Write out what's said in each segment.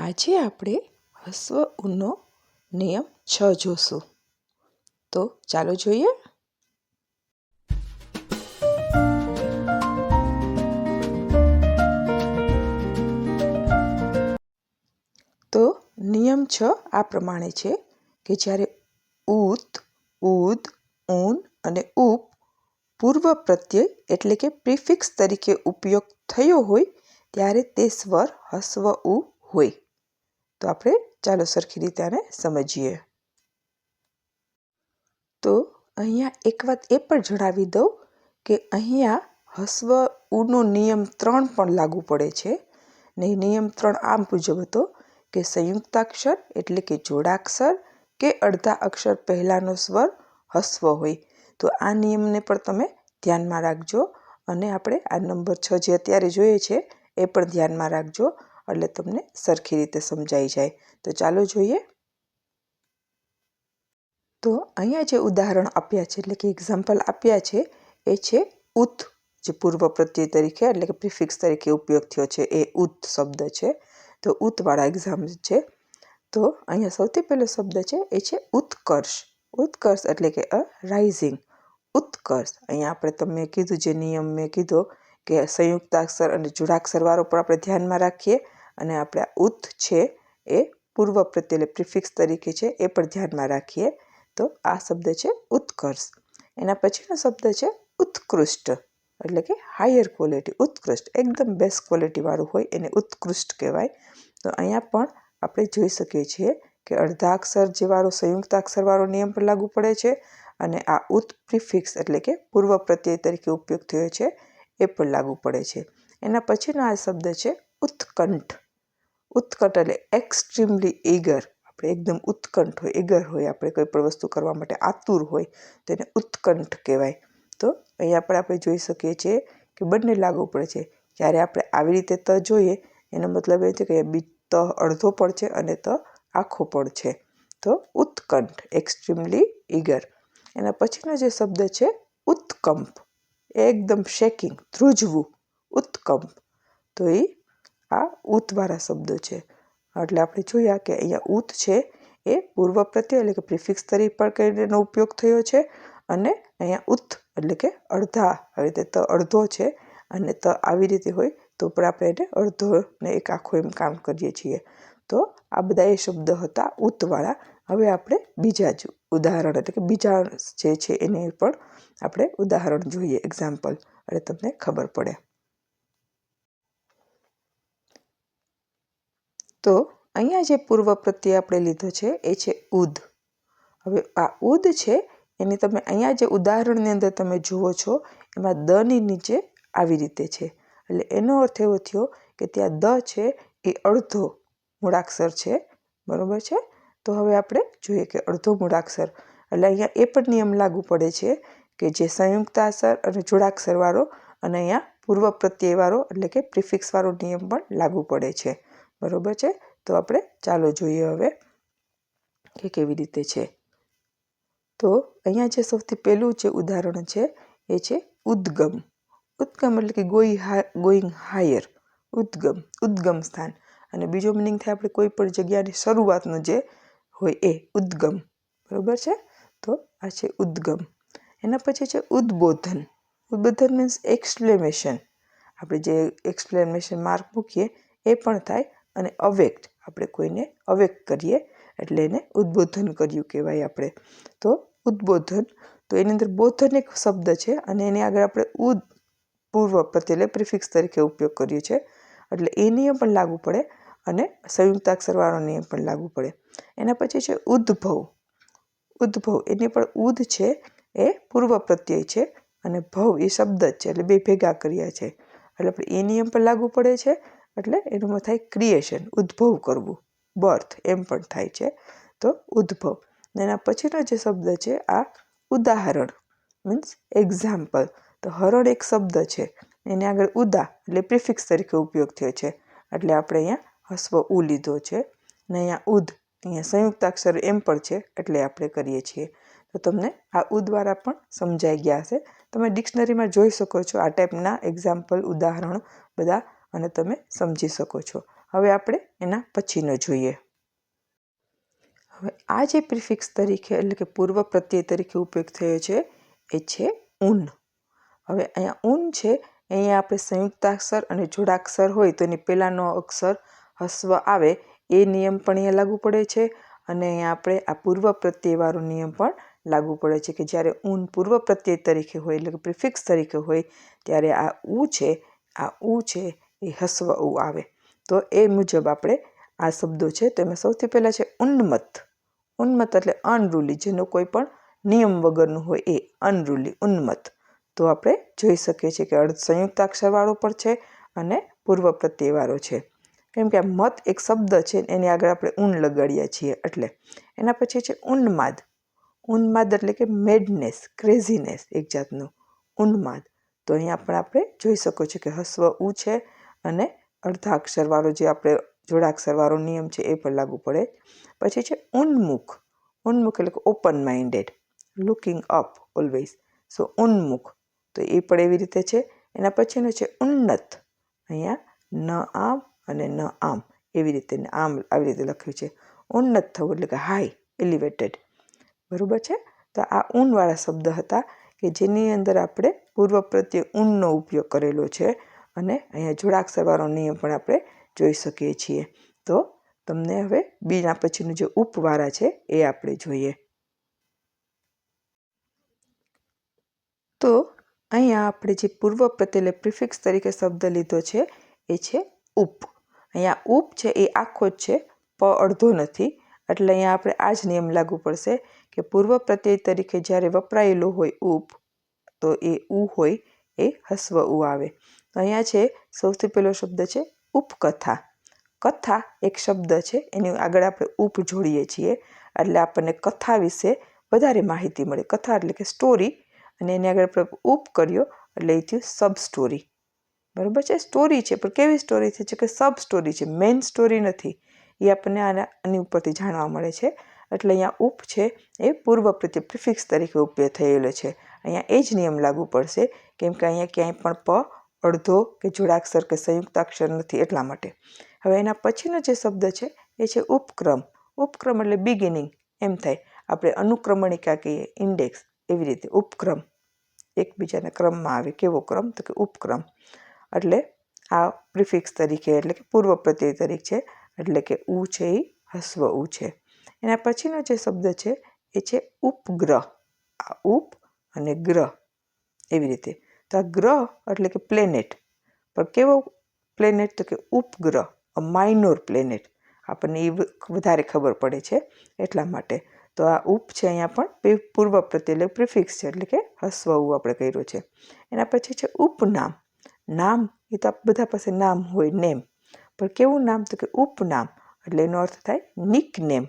આજે આપણે હસ્વ ઉનો નિયમ છ જોશું. તો ચાલો જોઈએ. તો નિયમ છ આ પ્રમાણે છે કે જ્યારે ઉત, ઉદ ઊન અને ઉપ પૂર્વ પ્રત્યય એટલે કે પ્રિફિક્સ તરીકે ઉપયોગ થયો હોય, ત્યારે તે સ્વર હસ્વ ઉ હોય. તો આપણે ચાલો સરખી રીતે આને સમજીએ. તો અહીંયા એક વાત એ પણ જણાવી દઉં કે અહીંયા હસ્વ ઉનો નિયમ ત્રણ પણ લાગુ પડે છે ને નિયમ ત્રણ આમ મુજબ હતો કે સંયુક્તાક્ષર એટલે કે જોડાક્ષર કે અડધા અક્ષર પહેલાંનો સ્વર હસ્વ હોય. તો આ નિયમને પણ તમે ધ્યાનમાં રાખજો અને આપણે આ નંબર છ જે અત્યારે જોઈએ છે એ પણ ધ્યાનમાં રાખજો એટલે તમને સરખી રીતે સમજાઈ જાય. તો ચાલો જોઈએ. તો અહીંયા જે ઉદાહરણ આપ્યા છે, એટલે કે એક્ઝામ્પલ આપ્યા છે, એ છે ઉત જે પૂર્વ પ્રત્યય તરીકે એટલે કે પ્રિફિક્સ તરીકે ઉપયોગ થયો છે, એ ઉત શબ્દ છે. તો ઉતવાળા એક્ઝામ છે. તો અહીંયા સૌથી પહેલો શબ્દ છે, એ છે ઉત્કર્ષ. ઉત્કર્ષ એટલે કે અ રાઇઝિંગ ઉત્કર્ષ. અહીંયા આપણે તમે કીધું, જે નિયમ મેં કીધો, કે સંયુક્તાક્ષર અને જોડાક્ષરવાળો પણ આપણે ધ્યાનમાં રાખીએ. અને આપણે ઉત છે એ પૂર્વ પ્રત્યે પ્રિફિક્સ તરીકે છે એ પણ ધ્યાનમાં રાખીએ તો આ શબ્દ છે ઉત્કર્ષ. એના પછીનો શબ્દ છે ઉત્કૃષ્ટ, એટલે કે હાયર ક્વોલિટી ઉત્કૃષ્ટ. એકદમ બેસ્ટ ક્વોલિટીવાળું હોય એને ઉત્કૃષ્ટ કહેવાય. તો અહીંયા પણ આપણે જોઈ શકીએ છીએ કે અડધા અક્ષર જેવાળો સંયુક્તાક્ષરવાળો નિયમ પણ લાગુ પડે છે અને આ ઉત પ્રિફિક્સ એટલે કે પૂર્વ પ્રત્યય તરીકે ઉપયોગ થયો છે એ પણ લાગુ પડે છે. એના પછીનો આ શબ્દ છે ઉત્કંઠ. ઉત્કટ એટલે એક્સ્ટ્રીમલી ઈગર આપણે એકદમ ઉત્કંઠ હોય ઈગર હોય, આપણે કોઈ પણ વસ્તુ કરવા માટે આતુર હોય, તો એને ઉત્કંઠ કહેવાય. તો અહીંયા પણ આપણે જોઈ શકીએ છીએ કે બંને લાગુ પડે છે. જ્યારે આપણે આવી રીતે ત જોઈએ, એનો મતલબ એ છે કે બી ત અડધો પણ છે અને ત આખો પણ છે. તો ઉત્કંઠ એક્સ્ટ્રીમલી ઈગર એના પછીનો જે શબ્દ છે, ઉત્કંપ. એકદમ શેકિંગ ધ્રુજવું, ઉત્કંપ. તો એ આ ઉતવાળા શબ્દો છે. એટલે આપણે જોયા કે અહીંયા ઉત છે એ પૂર્વ પ્રત્યય એટલે કે પ્રિફિક્સ તરીકે પણ કરીને ઉપયોગ થયો છે અને અહીંયા ઉત એટલે કે અડધા, આવી રીતે ત અડધો છે અને ત આવી રીતે હોય તો પણ આપણે એને અડધો ને એક આખો એમ કામ કરીએ છીએ. તો આ બધા એ શબ્દ હતા ઉતવાળા હવે આપણે બીજા જ ઉદાહરણ એટલે કે બીજા જે છે એને પણ આપણે ઉદાહરણ જોઈએ એક્ઝામ્પલ એટલે તમને ખબર પડે. તો અહીંયા જે પૂર્વ પ્રત્યય આપણે લીધો છે, એ છે ઉદ. હવે આ ઉદ છે, એની તમે અહીંયા જે ઉદાહરણની અંદર તમે જુઓ છો, એમાં દની નીચે આવી રીતે છે. એટલે એનો અર્થ એવો થયો કે ત્યાં દ છે, એ અડધો મૂળાક્ષર છે. બરાબર છે? તો હવે આપણે જોઈએ કે અડધો મૂળાક્ષર. એટલે અહીંયા એ પણ નિયમ લાગુ પડે છે કે જે સંયુક્તાક્ષર અને જોડાક્ષરવાળો અને અહીંયા પૂર્વ પ્રત્યયવાળો એટલે કે પ્રિફિક્સવાળો નિયમ પણ લાગુ પડે છે. બરાબર છે? તો આપણે ચાલો જોઈએ હવે કે કેવી રીતે છે. તો અહીંયા જે સૌથી પહેલું જે ઉદાહરણ છે, એ છે ઉદ્ગમ. ઉદ્ગમ એટલે કે ગોઈ હા, ગોઈંગ હાયર. ઉદ્ગમ ઉદ્ગમ સ્થાન. અને બીજો મિનિંગ થાય આપણે કોઈ પણ જગ્યાની શરૂઆતનું જે હોય એ ઉદ્ગમ. બરાબર છે? તો આ છે ઉદ્ગમ. એના પછી છે ઉદ્બોધન. ઉદ્બોધન મીન્સ એક્સપ્લેમેશન આપણે જે એક્સપ્લેનેશન માર્ક મૂકીએ, એ પણ થાય અને અવેક્ટ આપણે કોઈને અવેક્ટ કરીએ, એટલે એને ઉદ્બોધન કર્યું કહેવાય આપણે. તો ઉદ્બોધન, તો એની અંદર બોધન એક શબ્દ છે અને એની આગળ આપણે ઉદ પૂર્વ પ્રત્યે એટલે પ્રિફિક્સ તરીકે ઉપયોગ કર્યો છે. એટલે એ નિયમ પણ લાગુ પડે અને સંયુક્તાક્ષરવાળો નિયમ પણ લાગુ પડે. એના પછી છે ઉદ્ભવ. ઉદ્ભવ એની પણ ઉદ છે, એ પૂર્વ પ્રત્યય છે અને ભવ એ શબ્દ જ છે, એટલે બે ભેગા કર્યા છે. એટલે આપણે એ નિયમ પણ લાગુ પડે છે એટલે એનું થાય ક્રિએશન ઉદ્ભવ કરવું. બર્થ એમ પણ થાય છે. તો ઉદ્ભવ. ને એના પછીનો જે શબ્દ છે, આ ઉદાહરણ મીન્સ એક્ઝામ્પલ તો હરણ એક શબ્દ છે. એની આગળ ઉદા એટલે પ્રિફિક્સ તરીકે ઉપયોગ થયો છે. એટલે આપણે અહીંયા હસ્વ ઉ લીધો છે. ને અહીંયા ઉદ, અહીંયા સંયુક્તાક્ષર એમ પણ છે, એટલે આપણે કરીએ છીએ. તો તમને આ ઉ દ્વારા પણ સમજાઈ ગયા હશે. તમે ડિક્શનરીમાં જોઈ શકો છો આ ટાઈપના એક્ઝામ્પલ ઉદાહરણો, બધા અને તમે સમજી શકો છો. હવે આપણે એના પછીનો જોઈએ. હવે આ જે પ્રિફિક્સ તરીકે એટલે કે પૂર્વ પ્રત્યય તરીકે ઉપયોગ થયો છે, એ છે ઊન. હવે અહીંયા ઊન છે, અહીંયા આપણે સંયુક્તાક્ષર અને જોડાક્ષર હોય તો એની પહેલાંનો અક્ષર હસ્વ આવે, એ નિયમ પણ અહીંયા લાગુ પડે છે. અને અહીંયા આપણે આ પૂર્વ પ્રત્યયવાળો નિયમ પણ લાગુ પડે છે કે જ્યારે ઊન પૂર્વ પ્રત્યય તરીકે હોય એટલે કે પ્રિફિક્સ તરીકે હોય, ત્યારે આ ઉ છે, આ ઉ છે એ હસ્વ ઉ આવે. તો એ મુજબ આપણે આ શબ્દો છે તો એમાં સૌથી પહેલાં છે ઉન્મત ઉન્મત એટલે અનરૂલી જેનો કોઈ પણ નિયમ વગરનું હોય એ અનરૂલી ઉન્મત તો આપણે જોઈ શકીએ છીએ કે અર્ધ સંયુક્તાક્ષરવાળો પણ છે અને પૂર્વ પ્રત્યયવાળો છે. કેમ કે આ મત એક શબ્દ છે, એની આગળ આપણે ઊન લગાડીએ છીએ એટલે. એના પછી છે ઉન્માદ. ઉન્માદ એટલે કે મેડનેસ ક્રેઝીનેસ એક જાતનું. ઉન્માદ. તો અહીંયા પણ આપણે જોઈ શકો છો કે હસ્વ ઉ છે અને અર્ધાક્ષરવાળો જે આપણે જોડાક્ષરવાળો નિયમ છે એ પણ લાગુ પડે. પછી છે ઉન્મુખ. ઉન્મુખ એટલે કે open minded looking up always so ઉન્મુખ. તો એ પણ એવી રીતે છે. એના પછીનો છે ઉન્નત. અહીંયા ન આમ અને ન આમ. એવી રીતે આમ આવી રીતે લખ્યું છે. ઉન્નત થવું એટલે કે હાઈ એલિવેટેડ બરાબર છે? તો આ ઊનવાળા શબ્દ હતા કે જેની અંદર આપણે પૂર્વ પ્રત્યે ઊનનો ઉપયોગ કરેલો છે. અને અહીંયા જોડાક્ષરવાળો નિયમ પણ આપણે જોઈ શકીએ છીએ. તો તમને હવે બીના પછીનું જે ઉપવાળા છે એ આપણે જોઈએ. તો અહીંયા આપણે જે પૂર્વ પ્રત્યેલે પ્રિફિક્સ તરીકે શબ્દ લીધો છે એ છે ઉપ. અહીંયા ઉપ છે એ આખો જ છે, પ અડધો નથી. એટલે અહીંયા આપણે આ જ નિયમ લાગુ પડશે કે પૂર્વ પ્રત્યય તરીકે જ્યારે વપરાયેલો હોય ઉપ, તો એ ઉ હોય એ હસ્વ ઉ આવે. અહીંયા છે સૌથી પહેલો શબ્દ છે ઉપકથા. કથા એક શબ્દ છે, એની આગળ આપણે ઉપ જોડીએ છીએ. એટલે આપણને કથા વિશે વધારે માહિતી મળે. કથા એટલે કે સ્ટોરી અને એની આગળ આપણે ઉપ કર્યો, એટલે એ થયું સબ સ્ટોરી બરાબર છે? સ્ટોરી છે, પણ કેવી સ્ટોરી છે કે સબ સ્ટોરી છે? મેઇન સ્ટોરી નથી. એ આપણને આના, આની ઉપરથી જાણવા મળે છે. એટલે અહીંયા ઉપ છે, એ પૂર્વ પ્રત્યે પ્રિફિક્સ તરીકે ઉપયોગ થયેલો છે. અહીંયા એ જ નિયમ લાગુ પડશે, કેમ કે અહીંયા ક્યાંય પણ પ અડધો કે જોડાક્ષર કે સંયુક્તાક્ષર નથી એટલા માટે. હવે એના પછીનો જે શબ્દ છે, એ છે ઉપક્રમ. ઉપક્રમ એટલે બિગિનિંગ એમ થાય. આપણે અનુક્રમણિકા કહીએ ઇન્ડેક્સ એવી રીતે ઉપક્રમ. એકબીજાના ક્રમમાં આવે. કેવો ક્રમ? તો કે ઉપક્રમ. એટલે આ પ્રિફિક્સ તરીકે, એટલે કે પૂર્વ પ્રત્યય તરીકે છે, એટલે કે ઉ છે એ હસ્વ ઉ છે. એના પછીનો જે શબ્દ છે, એ છે ઉપગ્રહ. આ ઉપ અને ગ્રહ. એવી રીતે. તો આ ગ્રહ એટલે કે પ્લેનેટ પણ કેવો પ્લેનેટ તો કે ઉપગ્રહ અ માઇનોર પ્લેનેટ આપણને એ વધારે ખબર પડે છે એટલા માટે. તો આ ઉપ છે અહીંયા પણ પૂર્વ પ્રત્યે એટલે પ્રિફિક્સ છે, એટલે કે હસ્વ ઉ આપણે કર્યું છે. એના પછી છે ઉપનામ. નામ એ તો બધા પાસે નામ હોય નેમ પણ કેવું નામ? તો કે ઉપનામ. એટલે એનો અર્થ થાય નિક નેમ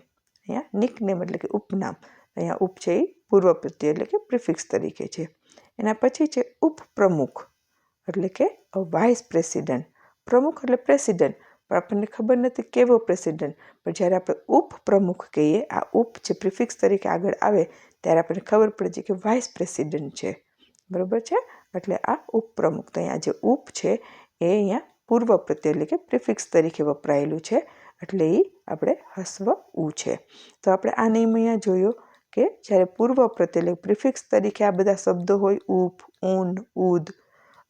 અહીંયા નિક નેમ એટલે કે ઉપનામ. અહીંયા ઉપ છે એ પૂર્વ પ્રત્યે એટલે કે પ્રિફિક્સ તરીકે છે. એના પછી છે ઉપપ્રમુખ, એટલે કે વાઇસ પ્રેસિડન્ટ પ્રમુખ એટલે પ્રેસિડન્ટ પણ આપણને ખબર નથી કેવો પ્રેસિડન્ટ પણ જ્યારે આપણે ઉપપ્રમુખ કહીએ, આ ઉપ જે પ્રિફિક્સ તરીકે આગળ આવે, ત્યારે આપણને ખબર પડે છે કે વાઇસ પ્રેસિડન્ટ છે. બરાબર છે? એટલે આ ઉપપ્રમુખ, તો અહીંયા જે ઉપ છે, એ અહીંયા પૂર્વ પ્રત્યે એટલે કે પ્રિફિક્સ તરીકે વપરાયેલું છે. એટલે એ આપણે હસ્વ ઉ છે. તો આપણે આ નિયમ અહીંયા જોયો. કે જ્યારે પૂર્વ પ્રત્યે એટલે પ્રિફિક્સ તરીકે આ બધા શબ્દો હોય, ઉપ ઊન ઉદ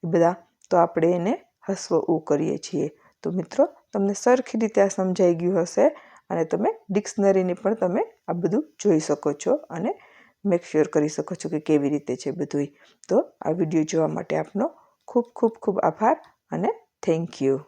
બધા, તો આપણે એને હસ્વ, ઉ કરીએ છીએ. તો મિત્રો, તમને સરખી રીતે આ સમજાઈ ગયું હશે અને તમે ડિક્શનરીની પણ તમે આ બધું જોઈ શકો છો અને મેક શ્યોર કરી શકો છો કે કેવી રીતે છે બધું તો આ વીડિયો જોવા માટે આપનો ખૂબ ખૂબ ખૂબ આભાર અને થેન્ક યુ